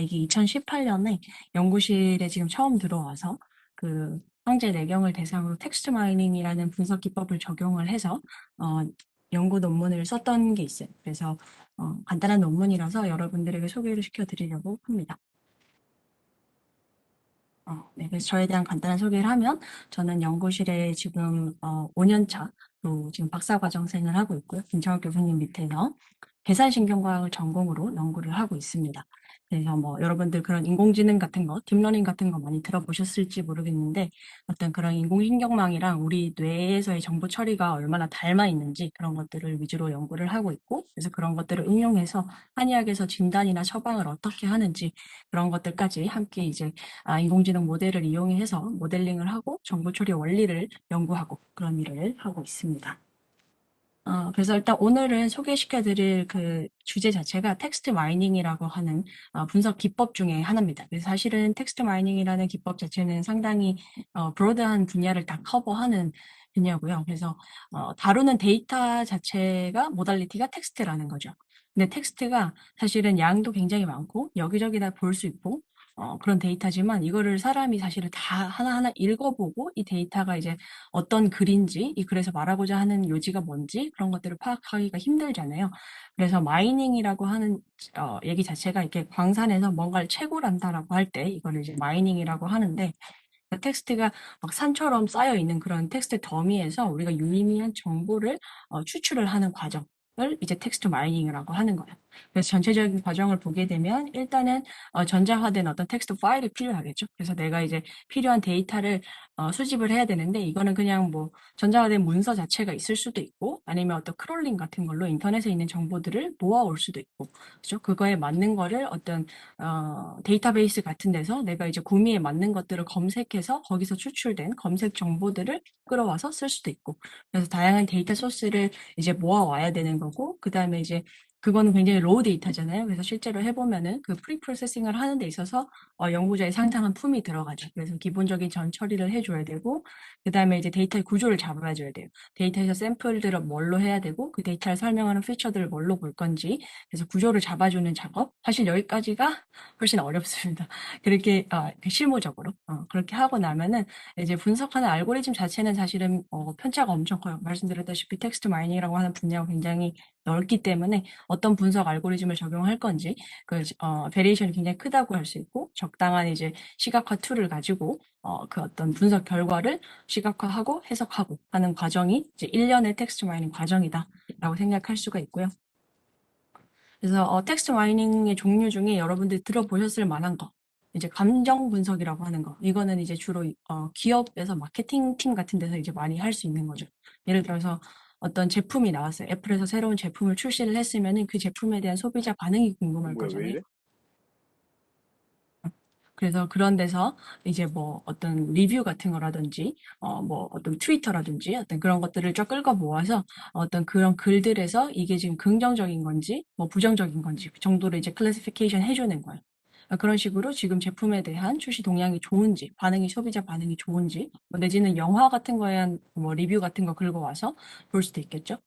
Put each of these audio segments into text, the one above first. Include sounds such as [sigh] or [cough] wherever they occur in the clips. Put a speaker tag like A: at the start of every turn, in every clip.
A: 이게 2018년에 연구실에 지금 처음 들어와서 그 황제 내경을 대상으로 텍스트 마이닝이라는 분석 기법을 적용을 해서 어, 연구 논문을 썼던 게 있어요. 그래서 어, 간단한 논문이라서 여러분들에게 소개를 시켜드리려고 합니다. 어, 네, 그래서 저에 대한 간단한 소개를 하면 저는 연구실에 지금 어, 5년 차 로 지금 박사과정생을 하고 있고요. 김창욱 교수님 밑에서 계산신경과학을 전공으로 연구를 하고 있습니다. 그래서 뭐 여러분들 그런 인공지능 같은 거, 딥러닝 같은 거 많이 들어보셨을지 모르겠는데 어떤 그런 인공신경망이랑 우리 뇌에서의 정보 처리가 얼마나 닮아 있는지 그런 것들을 위주로 연구를 하고 있고 그래서 그런 것들을 응용해서 한의학에서 진단이나 처방을 어떻게 하는지 그런 것들까지 함께 이제 아, 인공지능 모델을 이용해서 모델링을 하고 정보 처리 원리를 연구하고 그런 일을 하고 있습니다. 어, 그래서 일단 오늘은 소개시켜 드릴 그 주제 자체가 텍스트 마이닝이라고 하는 어, 분석 기법 중에 하나입니다. 그래서 사실은 텍스트 마이닝이라는 기법 자체는 상당히 어, 브로드한 분야를 다 커버하는 분야고요. 그래서 어, 다루는 데이터 자체가 모달리티가 텍스트라는 거죠. 근데 텍스트가 사실은 양도 굉장히 많고 여기저기 다 볼 수 있고 어, 그런 데이터지만 이거를 사람이 사실은 다 하나하나 읽어보고 이 데이터가 이제 어떤 글인지 이 글에서 말하고자 하는 요지가 뭔지 그런 것들을 파악하기가 힘들잖아요. 그래서 마이닝이라고 하는 어, 얘기 자체가 이렇게 광산에서 뭔가를 채굴한다라고 할 때 이거를 이제 마이닝이라고 하는데 그 텍스트가 막 산처럼 쌓여 있는 그런 텍스트 더미에서 우리가 유의미한 정보를 어, 추출을 하는 과정. 을 이제 텍스트 마이닝이라고 하는 거예요. 그래서 전체적인 과정을 보게 되면 일단은 어, 전자화된 어떤 텍스트 파일이 필요하겠죠. 그래서 내가 이제 필요한 데이터를 어, 수집을 해야 되는데 이거는 그냥 뭐 전자화된 문서 자체가 있을 수도 있고 아니면 어떤 크롤링 같은 걸로 인터넷에 있는 정보들을 모아올 수도 있고 그죠? 그거에 맞는 거를 어떤 어, 데이터베이스 같은 데서 내가 이제 구미에 맞는 것들을 검색해서 거기서 추출된 검색 정보들을 끌어와서 쓸 수도 있고 그래서 다양한 데이터 소스를 이제 모아와야 되는 거고 그 다음에 이제 그거는 굉장히 로우 데이터잖아요. 그래서 실제로 해보면은 그 프리 프로세싱을 하는 데 있어서 어, 연구자의 상당한 품이 들어가죠. 그래서 기본적인 전 처리를 해줘야 되고 그 다음에 이제 데이터의 구조를 잡아줘야 돼요. 데이터에서 샘플들을 뭘로 해야 되고 그 데이터를 설명하는 피처들을 뭘로 볼 건지 그래서 구조를 잡아주는 작업 사실 여기까지가 훨씬 어렵습니다. [laughs] 그렇게 어, 실무적으로 어, 그렇게 하고 나면은 이제 분석하는 알고리즘 자체는 사실은 어, 편차가 엄청 커요. 말씀드렸다시피 텍스트 마이닝이라고 하는 분야가 굉장히 넓기 때문에 어떤 분석 알고리즘을 적용할 건지 그 어, 베리에이션이 굉장히 크다고 할 수 있고 적당한 이제 시각화 툴을 가지고 어, 그 어떤 분석 결과를 시각화하고 해석하고 하는 과정이 이제 1년의 텍스트 마이닝 과정이다라고 생각할 수가 있고요. 그래서 어, 텍스트 마이닝의 종류 중에 여러분들 들어보셨을 만한 거 이제 감정 분석이라고 하는 거 이거는 이제 주로 어, 기업에서 마케팅 팀 같은 데서 이제 많이 할 수 있는 거죠. 예를 들어서 어떤 제품이 나왔어요. 애플에서 새로운 제품을 출시를 했으면은 그 제품에 대한 소비자 반응이 궁금할
B: 뭐야 왜
A: 거잖아요.
B: 이래?
A: 그래서 그런 데서 이제 뭐 어떤 리뷰 같은 거라든지 어 뭐 어떤 트위터라든지 어떤 그런 것들을 쫙 끌고 모아서 어떤 그런 글들에서 이게 지금 긍정적인 건지 뭐 부정적인 건지 그 정도를 이제 클래시피케이션 해주는 거예요. 아, 그런 식으로 지금 제품에 대한 출시 동향이 좋은지, 반응이 소비자 반응이 좋은지, 뭐 내지는 영화 같은 거에 한뭐 리뷰 같은 거 긁어 와서 볼 수도 있겠죠.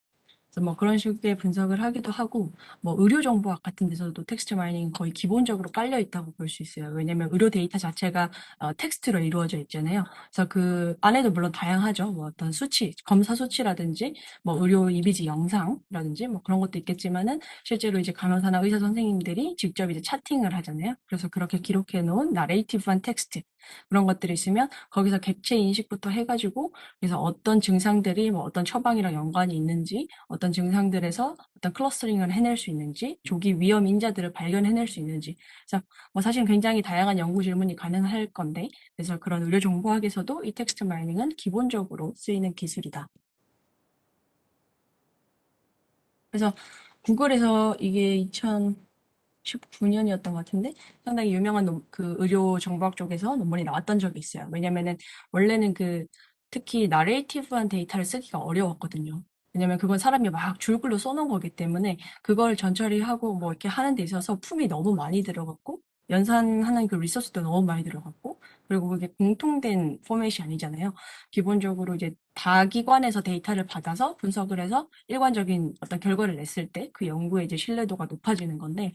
A: 그래서 뭐 그런 식의 분석을 하기도 하고 뭐 의료 정보학 같은 데서도 텍스트 마이닝 거의 기본적으로 깔려 있다고 볼 수 있어요. 왜냐면 의료 데이터 자체가 어, 텍스트로 이루어져 있잖아요. 그래서 그 안에도 물론 다양하죠. 뭐 어떤 수치, 검사 수치라든지 뭐 의료 이미지 영상이라든지 뭐 그런 것도 있겠지만은 실제로 이제 간호사나 의사 선생님들이 직접 이제 차팅을 하잖아요. 그래서 그렇게 기록해 놓은 나레이티브한 텍스트 그런 것들이 있으면 거기서 객체 인식부터 해가지고 그래서 어떤 증상들이 뭐 어떤 처방이랑 연관이 있는지 어떤 증상들에서 어떤 클러스터링을 해낼 수 있는지 조기 위험 인자들을 발견해낼 수 있는지 그래서 뭐 사실 굉장히 다양한 연구 질문이 가능할 건데 그래서 그런 의료 정보학에서도 이 텍스트 마이닝은 기본적으로 쓰이는 기술이다. 그래서 구글에서 이게 2019년이었던 것 같은데 상당히 유명한 논- 그 의료 정보학 쪽에서 논문이 나왔던 적이 있어요. 왜냐면은 원래는 그 특히 나레이티브한 데이터를 쓰기가 어려웠거든요. 왜냐면 그건 사람이 막 줄글로 써놓은 거기 때문에 그걸 전처리하고 뭐 이렇게 하는 데 있어서 품이 너무 많이 들어갔고 연산하는 그 리소스도 너무 많이 들어갔고 그리고 그게 공통된 포맷이 아니잖아요. 기본적으로 이제 다기관에서 데이터를 받아서 분석을 해서 일관적인 어떤 결과를 냈을 때 그 연구의 이제 신뢰도가 높아지는 건데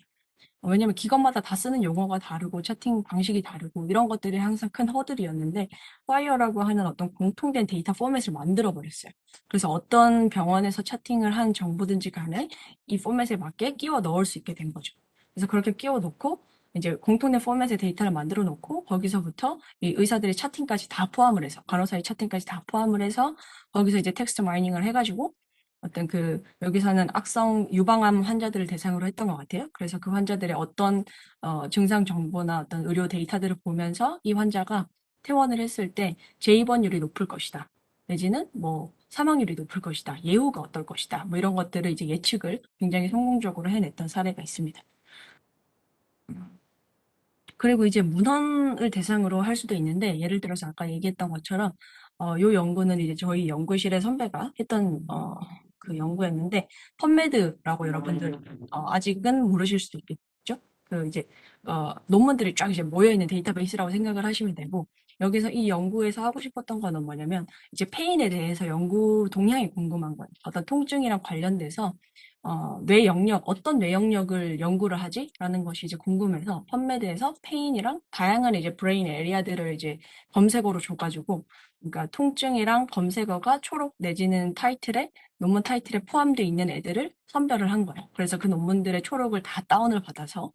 A: 왜냐면 기관마다 다 쓰는 용어가 다르고 채팅 방식이 다르고 이런 것들이 항상 큰 허들이었는데 파이어라고 하는 어떤 공통된 데이터 포맷을 만들어 버렸어요. 그래서 어떤 병원에서 채팅을 한 정보든지 간에 이 포맷에 맞게 끼워 넣을 수 있게 된 거죠. 그래서 그렇게 끼워 놓고 이제 공통된 포맷의 데이터를 만들어 놓고 거기서부터 이 의사들의 차팅까지 다 포함을 해서 간호사의 차팅까지 다 포함을 해서 거기서 이제 텍스트 마이닝을 해가지고 어떤 그 여기서는 악성 유방암 환자들을 대상으로 했던 것 같아요. 그래서 그 환자들의 어떤 어, 증상 정보나 어떤 의료 데이터들을 보면서 이 환자가 퇴원을 했을 때 재입원율이 높을 것이다. 내지는 뭐 사망률이 높을 것이다. 예후가 어떨 것이다. 뭐 이런 것들을 이제 예측을 굉장히 성공적으로 해냈던 사례가 있습니다. 그리고 이제 문헌을 대상으로 할 수도 있는데 예를 들어서 아까 얘기했던 것처럼 어, 요 연구는 이제 저희 연구실의 선배가 했던 어, 그 연구였는데 펀메드라고 여러분들 어, 아직은 모르실 수도 있겠죠. 그 이제 어, 논문들이 쫙 이제 모여 있는 데이터베이스라고 생각을 하시면 되고 여기서 이 연구에서 하고 싶었던 거는 뭐냐면 이제 페인에 대해서 연구 동향이 궁금한 거예요. 어떤 통증이랑 관련돼서 어, 뇌 영역, 어떤 뇌 영역을 연구를 하지? 라는 것이 이제 궁금해서 펀메드에서 페인이랑 다양한 이제 브레인 에리아들을 이제 검색어로 줘가지고, 그러니까 통증이랑 검색어가 초록 내지는 타이틀에, 논문 타이틀에 포함되어 있는 애들을 선별을 한 거예요. 그래서 그 논문들의 초록을 다 다운을 받아서,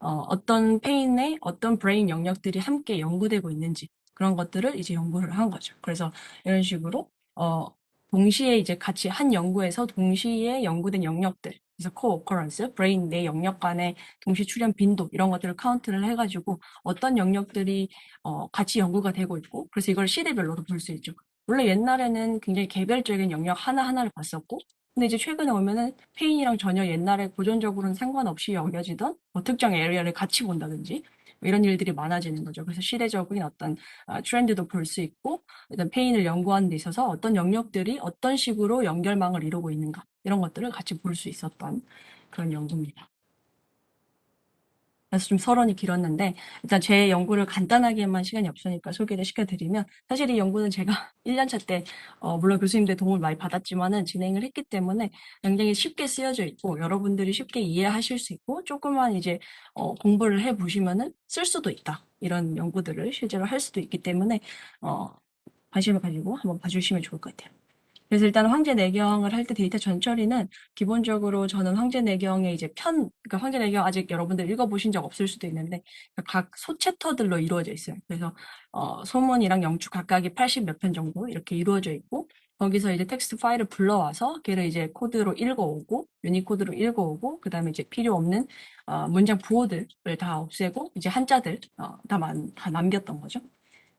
A: 어, 어떤 페인의 어떤 브레인 영역들이 함께 연구되고 있는지, 그런 것들을 이제 연구를 한 거죠. 그래서 이런 식으로, 어, 동시에 이제 같이 한 연구에서 동시에 연구된 영역들, 그래서 co-occurrence, 브레인 내 영역 간의 동시 출현 빈도 이런 것들을 카운트를 해가지고 어떤 영역들이 어, 같이 연구가 되고 있고, 그래서 이걸 시대별로도 볼 수 있죠. 원래 옛날에는 굉장히 개별적인 영역 하나하나를 봤었고, 근데 이제 최근에 오면은 페인이랑 전혀 옛날에 고전적으로는 상관없이 여겨지던 뭐 특정 에리어를 같이 본다든지 이런 일들이 많아지는 거죠. 그래서 시대적인 어떤 아, 트렌드도 볼 수 있고, 일단 페인을 연구하는 데 있어서 어떤 영역들이 어떤 식으로 연결망을 이루고 있는가 이런 것들을 같이 볼 수 있었던 그런 연구입니다. 그래서 좀 서론이 길었는데 일단 제 연구를 간단하게만 시간이 없으니까 소개를 시켜드리면 사실 이 연구는 제가 [laughs] 1년차 때 어, 물론 교수님들 도움을 많이 받았지만은 진행을 했기 때문에 굉장히 쉽게 쓰여져 있고 여러분들이 쉽게 이해하실 수 있고 조금만 이제 어, 공부를 해 보시면은 쓸 수도 있다 이런 연구들을 실제로 할 수도 있기 때문에 어, 관심을 가지고 한번 봐주시면 좋을 것 같아요. 그래서 일단 황제 내경을 할 때 데이터 전처리는 기본적으로 저는 황제 내경의 이제 편, 그러니까 황제 내경 아직 여러분들 읽어보신 적 없을 수도 있는데 각 소챕터들로 이루어져 있어요. 그래서 어, 소문이랑 영축 각각이 80 몇 편 정도 이렇게 이루어져 있고 거기서 이제 텍스트 파일을 불러와서 걔를 이제 코드로 읽어오고 유니코드로 읽어오고 그 다음에 이제 필요 없는 어, 문장 부호들을 다 없애고 이제 한자들 어, 다 남겼던 거죠.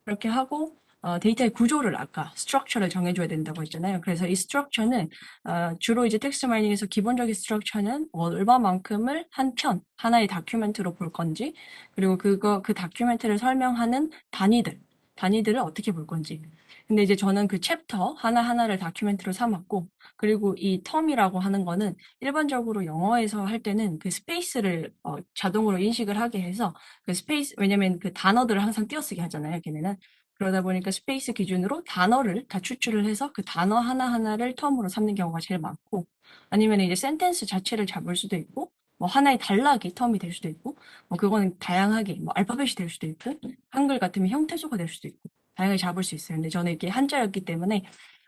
A: 그렇게 하고 어, 데이터의 구조를 아까 스트럭처를 정해줘야 된다고 했잖아요. 그래서 이 스트럭처는 어, 주로 이제 텍스트 마이닝에서 기본적인 스트럭처는 얼마만큼을 한 편, 하나의 다큐멘트로 볼 건지, 그리고 그거 그 다큐멘트를 설명하는 단위들, 단위들을 어떻게 볼 건지. 근데 이제 저는 그 챕터 하나하나를 다큐멘트로 삼았고, 그리고 이 텀이라고 하는 거는 일반적으로 영어에서 할 때는 그 스페이스를 어, 자동으로 인식을 하게 해서 그 스페이스, 왜냐면 그 단어들을 항상 띄어쓰게 하잖아요, 걔네는. 그러다 보니까 스페이스 기준으로 단어를 다 추출을 해서 그 단어 하나하나를 텀으로 삼는 경우가 제일 많고 아니면 이제 센텐스 자체를 잡을 수도 있고 뭐 하나의 단락이 텀이 될 수도 있고 뭐 그거는 다양하게 뭐 알파벳이 될 수도 있고 한글 같으면 형태소가 될 수도 있고 다양하게 잡을 수 있어요. 근데 저는 이게 한자였기 때문에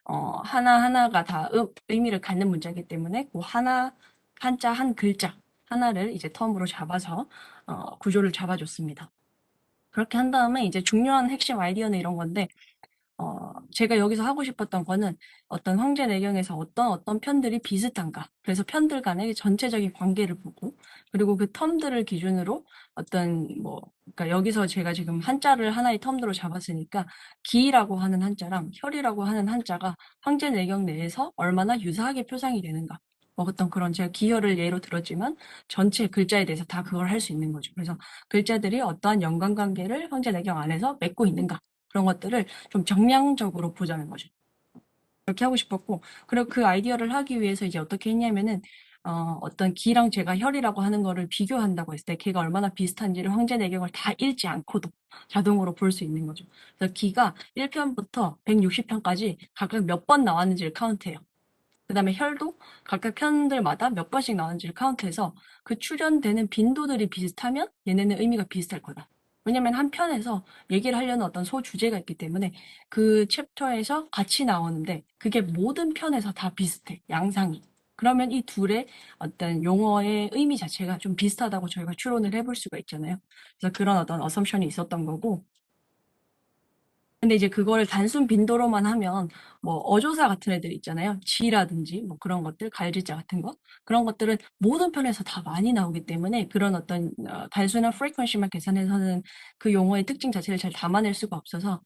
A: 어 하나하나가 다 음, 의미를 갖는 문자이기 때문에 그 하나 한자 한 글자 하나를 이제 텀으로 잡아서 어 구조를 잡아줬습니다. 그렇게 한 다음에 이제 중요한 핵심 아이디어는 이런 건데, 어, 제가 여기서 하고 싶었던 거는 어떤 황제 내경에서 어떤 어떤 편들이 비슷한가. 그래서 편들 간의 전체적인 관계를 보고, 그리고 그 텀들을 기준으로 어떤 뭐, 그러니까 여기서 제가 지금 한자를 하나의 텀으로 잡았으니까 기라고 하는 한자랑 혈이라고 하는 한자가 황제 내경 내에서 얼마나 유사하게 표상이 되는가. 뭐 어떤 그런 제가 기혈을 예로 들었지만 전체 글자에 대해서 다 그걸 할 수 있는 거죠. 그래서 글자들이 어떠한 연관관계를 황제 내경 안에서 맺고 있는가 그런 것들을 좀 정량적으로 보자는 거죠. 그렇게 하고 싶었고 그리고 그 아이디어를 하기 위해서 이제 어떻게 했냐면은 어, 어떤 기랑 제가 혈이라고 하는 거를 비교한다고 했을 때 걔가 얼마나 비슷한지를 황제 내경을 다 읽지 않고도 자동으로 볼 수 있는 거죠. 그래서 기가 1편부터 160편까지 각각 몇 번 나왔는지를 카운트해요. 그 다음에 혈도 각각 편들마다 몇 번씩 나오는지를 카운트해서 그 출연되는 빈도들이 비슷하면 얘네는 의미가 비슷할 거다. 왜냐면 한 편에서 얘기를 하려는 어떤 소주제가 있기 때문에 그 챕터에서 같이 나오는데 그게 모든 편에서 다 비슷해. 양상이. 그러면 이 둘의 어떤 용어의 의미 자체가 좀 비슷하다고 저희가 추론을 해볼 수가 있잖아요. 그래서 그런 어떤 어썸션이 있었던 거고 근데 이제 그거를 단순 빈도로만 하면 뭐 어조사 같은 애들 있잖아요. 지라든지 뭐 그런 것들, 갈지자 같은 거 그런 것들은 모든 편에서 다 많이 나오기 때문에 그런 어떤 어, 단순한 frequency만 계산해서는 그 용어의 특징 자체를 잘 담아낼 수가 없어서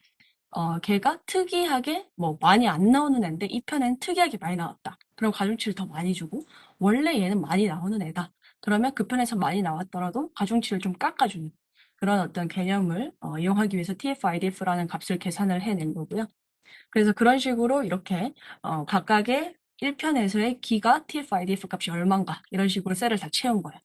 A: 어, 걔가 특이하게 뭐 많이 안 나오는 애인데 이 편엔 특이하게 많이 나왔다. 그럼 가중치를 더 많이 주고 원래 얘는 많이 나오는 애다. 그러면 그 편에서 많이 나왔더라도 가중치를 좀 깎아주는 그런 어떤 개념을 어, 이용하기 위해서 TF-IDF라는 값을 계산을 해낸 거고요. 그래서 그런 식으로 이렇게 어, 각각의 1편에서의 기가 TF-IDF 값이 얼마인가 이런 식으로 셀을 다 채운 거예요.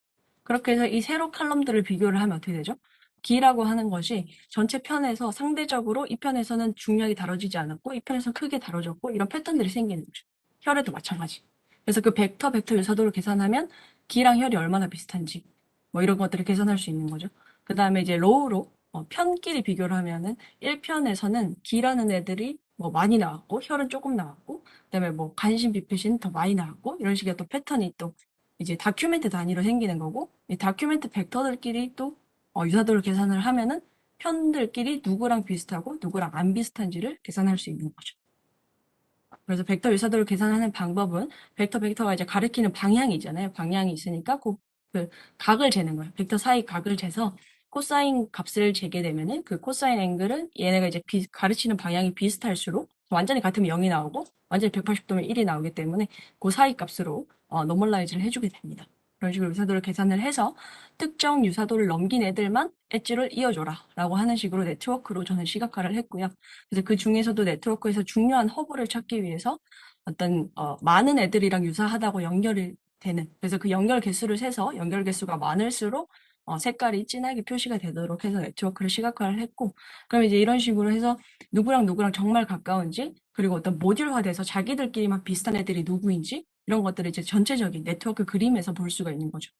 A: 그렇게 해서 이 세로 칼럼들을 비교를 하면 어떻게 되죠? 기라고 하는 것이 전체 편에서 상대적으로 이 편에서는 중량이 다뤄지지 않았고 이 편에서는 크게 다뤄졌고 이런 패턴들이 생기는 거죠. 혈에도 마찬가지. 그래서 그 벡터, 벡터 유사도를 계산하면 기랑 혈이 얼마나 비슷한지 뭐 이런 것들을 계산할 수 있는 거죠. 그 다음에 이제 로우로 어, 편끼리 비교를 하면은 1편에서는 기라는 애들이 뭐 많이 나왔고 혈은 조금 나왔고 그다음에 뭐 간신 비표신 더 많이 나왔고 이런 식의 또 패턴이 또 이제 다큐멘트 단위로 생기는 거고 이 다큐멘트 벡터들끼리 또 어, 유사도를 계산을 하면은 편들끼리 누구랑 비슷하고 누구랑 안 비슷한지를 계산할 수 있는 거죠. 그래서 벡터 유사도를 계산하는 방법은 벡터 벡터가 이제 가리키는 방향이 있잖아요. 방향이 있으니까 그, 그 각을 재는 거예요. 벡터 사이 각을 재서 코사인 값을 재게 되면은 그 코사인 앵글은 얘네가 이제 비, 가르치는 방향이 비슷할수록 완전히 같으면 0이 나오고 완전히 180도면 1이 나오기 때문에 그 사이 값으로 어, 노멀라이즈를 해주게 됩니다. 그런 식으로 유사도를 계산을 해서 특정 유사도를 넘긴 애들만 엣지를 이어줘라 라고 하는 식으로 네트워크로 저는 시각화를 했고요. 그래서 그 중에서도 네트워크에서 중요한 허브를 찾기 위해서 어떤 어, 많은 애들이랑 유사하다고 연결이 되는 그래서 그 연결 개수를 세서 연결 개수가 많을수록 어, 색깔이 진하게 표시가 되도록 해서 네트워크를 시각화를 했고 그럼 이제 이런 식으로 해서 누구랑 누구랑 정말 가까운지 그리고 어떤 모듈화돼서 자기들끼리만 비슷한 애들이 누구인지 이런 것들을 이제 전체적인 네트워크 그림에서 볼 수가 있는 거죠.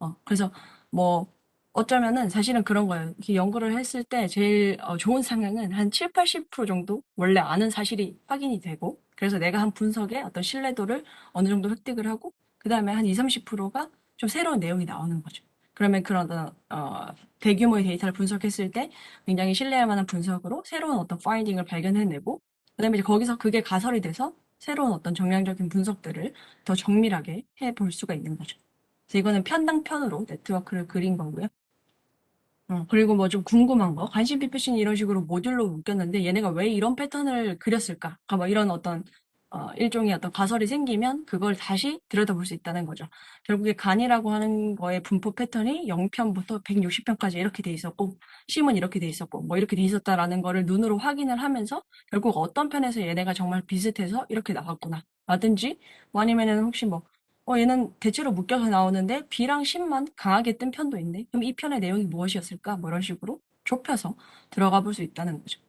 A: 어, 그래서 뭐 어쩌면은 사실은 그런 거예요. 연구를 했을 때 제일 어, 좋은 상황은 한 7, 80% 정도 원래 아는 사실이 확인이 되고 그래서 내가 한 분석에 어떤 신뢰도를 어느 정도 획득을 하고 그 다음에 한 20, 30%가 좀 새로운 내용이 나오는 거죠. 그러면 그런 어떤 어, 대규모의 데이터를 분석했을 때 굉장히 신뢰할 만한 분석으로 새로운 어떤 파인딩을 발견해내고 그다음에 이제 거기서 그게 가설이 돼서 새로운 어떤 정량적인 분석들을 더 정밀하게 해볼 수가 있는 거죠. 그래서 이거는 편당 편으로 네트워크를 그린 거고요. 어, 그리고 뭐 좀 궁금한 거, 관심 피표신 이런 식으로 모듈로 묶였는데 얘네가 왜 이런 패턴을 그렸을까? 그러니까 뭐 이런 어떤 어, 일종의 어떤 가설이 생기면 그걸 다시 들여다볼 수 있다는 거죠. 결국에 간이라고 하는 거의 분포 패턴이 0편부터 160편까지 이렇게 돼 있었고, 심은 이렇게 돼 있었고, 뭐 이렇게 돼 있었다라는 거를 눈으로 확인을 하면서 결국 어떤 편에서 얘네가 정말 비슷해서 이렇게 나왔구나. 라든지, 뭐 아니면은 혹시 뭐, 어, 얘는 대체로 묶여서 나오는데 B랑 10만 강하게 뜬 편도 있네. 그럼 이 편의 내용이 무엇이었을까? 뭐 이런 식으로 좁혀서 들어가 볼 수 있다는 거죠.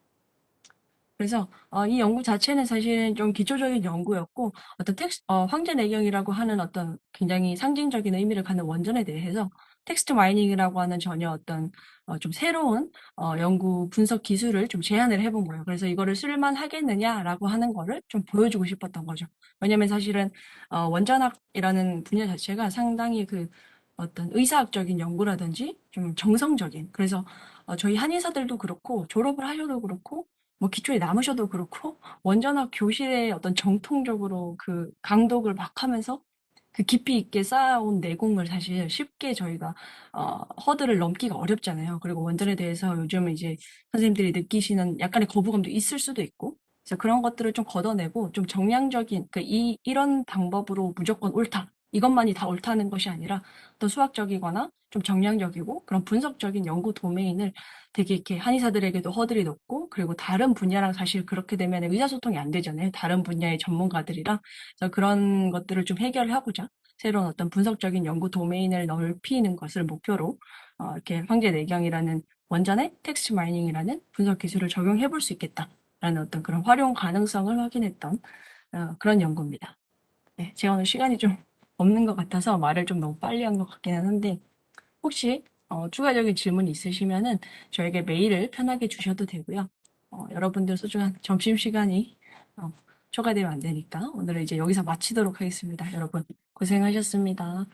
A: 그래서 어, 이 연구 자체는 사실은 좀 기초적인 연구였고 어떤 텍스 어, 황제 내경이라고 하는 어떤 굉장히 상징적인 의미를 갖는 원전에 대해서 텍스트 마이닝이라고 하는 전혀 어떤 어, 좀 새로운 어, 연구 분석 기술을 좀 제안을 해 본 거예요. 그래서 이거를 쓸만하겠느냐라고 하는 거를 좀 보여주고 싶었던 거죠. 왜냐하면 사실은 어, 원전학이라는 분야 자체가 상당히 그 어떤 의사학적인 연구라든지 좀 정성적인 그래서 어, 저희 한의사들도 그렇고 졸업을 하셔도 그렇고 뭐 기초에 남으셔도 그렇고 원전학 교실에 어떤 정통적으로 그 강독을 막 하면서 그 깊이 있게 쌓아온 내공을 사실 쉽게 저희가 어, 허들을 넘기가 어렵잖아요. 그리고 원전에 대해서 요즘 이제 선생님들이 느끼시는 약간의 거부감도 있을 수도 있고 그래서 그런 것들을 좀 걷어내고 좀 정량적인 그이 이런 방법으로 무조건 옳다 이것만이 다 옳다는 것이 아니라 또 수학적이거나 좀 정량적이고 그런 분석적인 연구 도메인을 되게 이렇게 한의사들에게도 허들이 높고 그리고 다른 분야랑 사실 그렇게 되면 의사소통이 안 되잖아요. 다른 분야의 전문가들이랑 그래서 그런 것들을 좀 해결하고자 새로운 어떤 분석적인 연구 도메인을 넓히는 것을 목표로 어, 이렇게 황제 내경이라는 원전의 텍스트 마이닝이라는 분석 기술을 적용해 볼 수 있겠다라는 어떤 그런 활용 가능성을 확인했던 어, 그런 연구입니다. 네, 제가 오늘 시간이 좀 없는 것 같아서 말을 좀 너무 빨리 한 것 같기는 한데 혹시 어, 추가적인 질문 있으시면은 저에게 메일을 편하게 주셔도 되고요. 어, 여러분들 소중한 점심시간이 어, 초과되면 안 되니까 오늘은 이제 여기서 마치도록 하겠습니다. 여러분 고생하셨습니다.